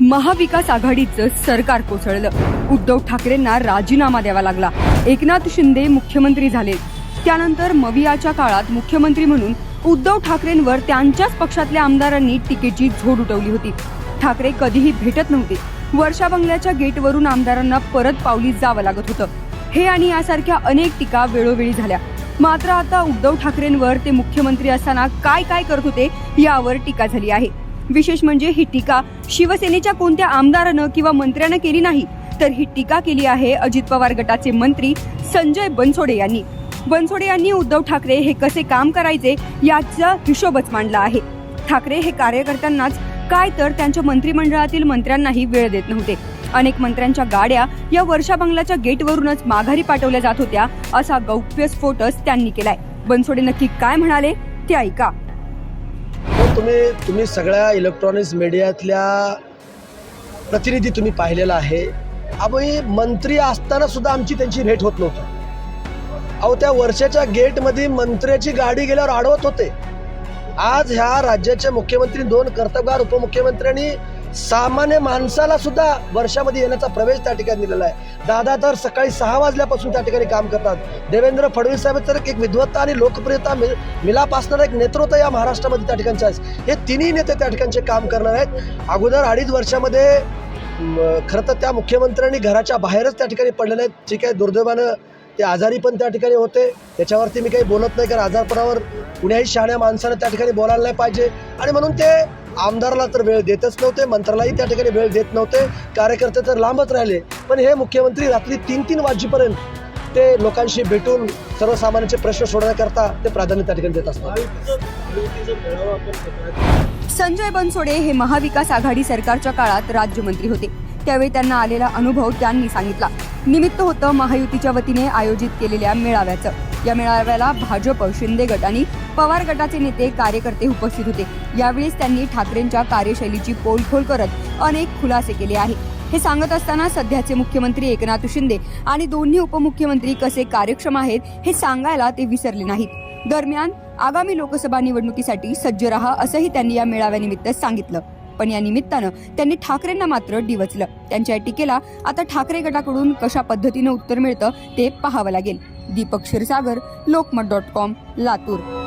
महाविकास आघाडीचं सरकार कोसळलं. उद्धव ठाकरेंना राजीनामा द्यावा लागला. एकनाथ शिंदे मुख्यमंत्री झाले. त्यानंतर मवियाच्या काळात मुख्यमंत्री म्हणून उद्धव ठाकरेंवर त्यांच्याच पक्षातल्या आमदारांनी टीकेची झोड उठवली होती. ठाकरे कधीही भेटत नव्हते. वर्षा बंगल्याच्या गेटवरून आमदारांना परत पावली जावं लागत होतं. हे आणि यासारख्या अनेक टीका वेळोवेळी झाल्या. मात्र आता उद्धव ठाकरेंवर ते मुख्यमंत्री असताना काय काय करत होते यावर टीका झाली आहे. विशेष म्हणजे ही टीका शिवसेनेच्या कोणत्या आमदारानं किंवा मंत्र्यानं केली नाही तर ही टीका केली आहे अजित पवार गटाचे मंत्री संजय बनसोडे यांनी. बनसोडे यांनी उद्धव ठाकरे हे कसे काम करायचे याचा हिशोबच मांडला आहे. ठाकरे हे कार्यकर्त्यांनाच काय तर त्यांच्या मंत्रिमंडळातील मंत्र्यांनाही वेळ देत नव्हते. अनेक मंत्र्यांच्या गाड्या या वर्षा बंगल्याच्या गेटवरूनच माघारी पाठवल्या जात होत्या असा गौप्यस्फोटच त्यांनी केलाय. बनसोडे नक्की काय म्हणाले ते ऐका. तुम्ही तुम्ही सगळ्या इलेक्ट्रॉनिक्स मीडियातल्या प्रतिनिधी तुम्ही पाहिलेला आहे. आम्ही मंत्री असताना सुद्धा आमची त्यांची भेट होत नव्हती. अहो त्या वर्षाच्या गेटमध्ये मंत्र्याची गाडी गेल्यावर अडवत होते. आज ह्या राज्याच्या मुख्यमंत्री दोन कर्तबगार उपमुख्यमंत्र्यांनी सामान्य माणसाला सुद्धा वर्षामध्ये येण्याचा प्रवेश त्या ठिकाणी दिलेला आहे. दादा तर सकाळी सहा वाजल्यापासून त्या ठिकाणी काम करतात. देवेंद्र फडणवीस साहेब तर एक विद्वत्ता आणि लोकप्रियता मिल मिलाप असणारं एक नेतृत्व या महाराष्ट्रामध्ये त्या ठिकाणचे आहे हे तिन्ही नेते त्या ठिकाणचे काम करणार आहेत. अगोदर अडीच वर्षामध्ये खरं तर त्या मुख्यमंत्र्यांनी घराच्या बाहेरच त्या ठिकाणी पडलेले आहेत. ठीक आहे दुर्दैवानं ते आजारी पण त्या ठिकाणी होते. त्याच्यावरती मी काही बोलत नाही कारण आजारपणावर कुण्याही शहाण्या माणसानं त्या ठिकाणी बोलायला नाही पाहिजे. आणि म्हणून ते आमदारला तर वेळ देतच नव्हते मंत्र्यालाही त्या ठिकाणी वेळ देत नव्हते कार्यकर्ते तर लांबच राहिले. पण हे मुख्यमंत्री रात्री तीन तीन वाजेपर्यंत ते लोकांशी भेटून सर्वसामान्यांचे प्रश्न सोडवण्याकरता ते प्राधान्य त्या ठिकाणी देत असतात. संजय बनसोडे हे महाविकास आघाडी सरकारच्या काळात राज्यमंत्री होते. त्यावेळी त्यांना आलेला अनुभव त्यांनी सांगितला. निमित्त होतं महायुतीच्या वतीने आयोजित केलेल्या मेळाव्याचं. या मेळाव्याला भाजप शिंदे गट आणि पवार गटाचे नेते कार्यकर्ते उपस्थित होते. यावेळीच त्यांनी ठाकरेंच्या कार्यशैलीची पोलखोल करत अनेक खुलासे केले आहे हे सांगत असताना सध्याचे मुख्यमंत्री एकनाथ शिंदे आणि दोन्ही उपमुख्यमंत्री कसे कार्यक्षम आहेत हे सांगायला ते विसरले नाहीत. दरम्यान आगामी लोकसभा निवडणुकीसाठी सज्ज रहा असंही त्यांनी या मेळाव्यानिमित्त सांगितलं. पण या निमित्तानं त्यांनी ठाकरेंना मात्र डिवचलं. त्यांच्या या टीकेला आता ठाकरे गटाकडून कशा पद्धतीनं उत्तर मिळतं ते पाहावं लागेल. Deepak Kshirsagar Lokmat dot com Latur.